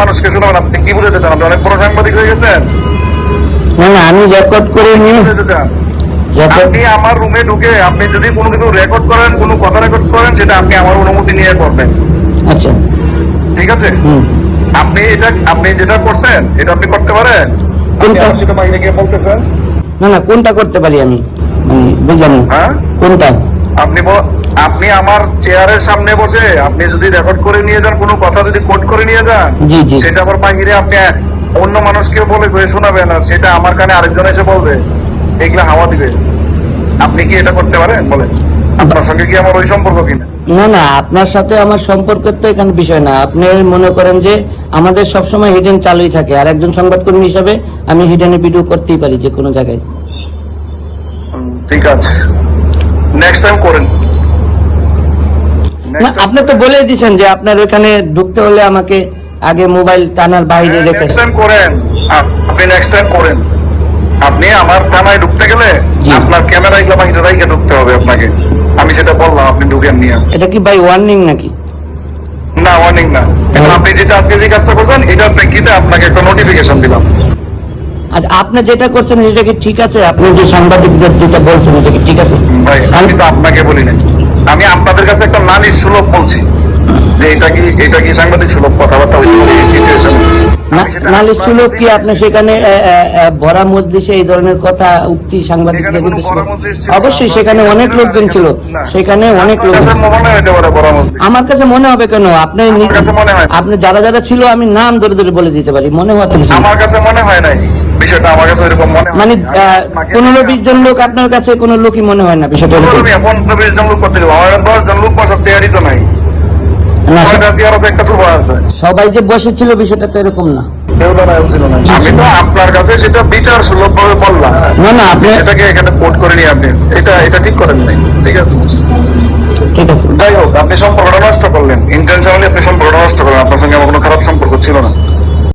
মানুষকে শোনাবেন আপনি কি বুঝাতে চান? আপনি অনেক বড় সাংবাদিক হয়ে গেছেন। না না আমি রেকর্ড করে নিয়ে চান? আপনি আমার রুমে ঢুকে আপনি যদি কোনো কিছু রেকর্ড করেন কোনো কথা রেকর্ড করেন সেটা আপনি আমার অনুমতি নিয়ে করবেন। আচ্ছা। ঠিক আছে? আপনি এটা আপনি যেটা করছেন এটা আপনি করতে পারেন? আপনি কোনটা? আমার বাইরে গিয়ে বলতেছেন? না না কোনটা করতে পারি আমি? বুঝলাম না। হ্যাঁ? কোনটা? আপনি আপনি আমার চেয়ারের সামনে বসে আপনি যদি রেকর্ড করে নিয়ে যান কোনো কথা যদি কোট করে নিয়ে যান। সেটা আবার বাহিরে আপনি অন্য মানুষকে বলে বলে শোনাবেন আর সেটা আমার কানে আরেকজন এসে বলবে এগুলা হাওয়া দিবে। আপনি কি এটা করতে পারেন? বলেন। আপনার সঙ্গে কি আমার ওই সম্পর্ক কিনা? না না আপনার সাথে আমার সম্পর্কের তো এখানে বিষয় না। আপনি মনে করেন যে আমাদের সবসময় হিডেন চালুই থাকে। আর একজন সংবাদকর্মী হিসাবে আমি হিডেনে ভিডিও করতেই পারি যে কোনো জায়গায়। ঠিক আছে। নেক্সট টাইম করেন। না আপনি তো বলেই দিয়েছেন যে আপনার ওখানে ঢুকতে হলে আমাকে আগে মোবাইল টানার বাইরে রেখে করেন। আপনি নেক্সট টাইম করেন। আপনি আমার থানায় ঢুকতে গেলে আপনার ক্যামেরা এগুলো বাহিরে রাইখে ঢুকতে হবে আপনাকে। আমি সেটা বললাম আপনি ঢুকেন নিয়ে। এটা কি বাই ওয়ার্নিং নাকি? না ওয়ার্নিং না। এখন আপনি যেটা আজকে যে কাজটা করছেন এটার প্রেক্ষিতে আপনাকে একটা নোটিফিকেশন দিলাম। আর আপনি যেটা করছেন সেটা কি ঠিক আছে? আপনি যে সাংবাদিকদের যেটা বলছেন এটা কি ঠিক আছে? ভাই আমি তো আপনাকে বলি নাই। আমি আপনাদের কাছে একটা নারীর সুলভ বলছি যে এটা কি এটা কি সাংবাদিক সুলভ? কথাবার্তা নালিশ ছিল কি আপনি সেখানে ভরা মজলিসে এই ধরনের কথা উক্তি সাংবাদিকদের না। অবশ্যই সেখানে অনেক লোকজন ছিল। সেখানে অনেক মজলিস আমার কাছে মনে হবে কেন? আপনি মনে হয়। আপনি যারা যারা ছিল আমি নাম ধরে ধরে বলে দিতে পারি মনে না। আমার কাছে মনে হয় নাই। বিষয়টা আমার কাছে এরকম মনে মানে পনেরো বিশ জন লোক আপনার কাছে কোনো লোকই মনে হয় না বিষয়টা পনেরো বিশ জন লোক করতে আমার দশ জন লোক বসার চেয়ারই তো নাই। সবাই যে বসেছিল বিষয়টা তো এরকম না। আমি তো আপনার কাছে সেটা বিচার সুলভ ভাবে বললাম। না না আপনি এটাকে এখানে কোট করে নিয়ে আপনি এটা এটা ঠিক করেন নাই। ঠিক আছে? ঠিক আছে। যাই হোক আপনি সম্পর্কটা নষ্ট করলেন। ইন্টেনশনালি আপনি সম্পর্কটা নষ্ট করলেন। আপনার সঙ্গে আমার কোনো খারাপ সম্পর্ক ছিল না।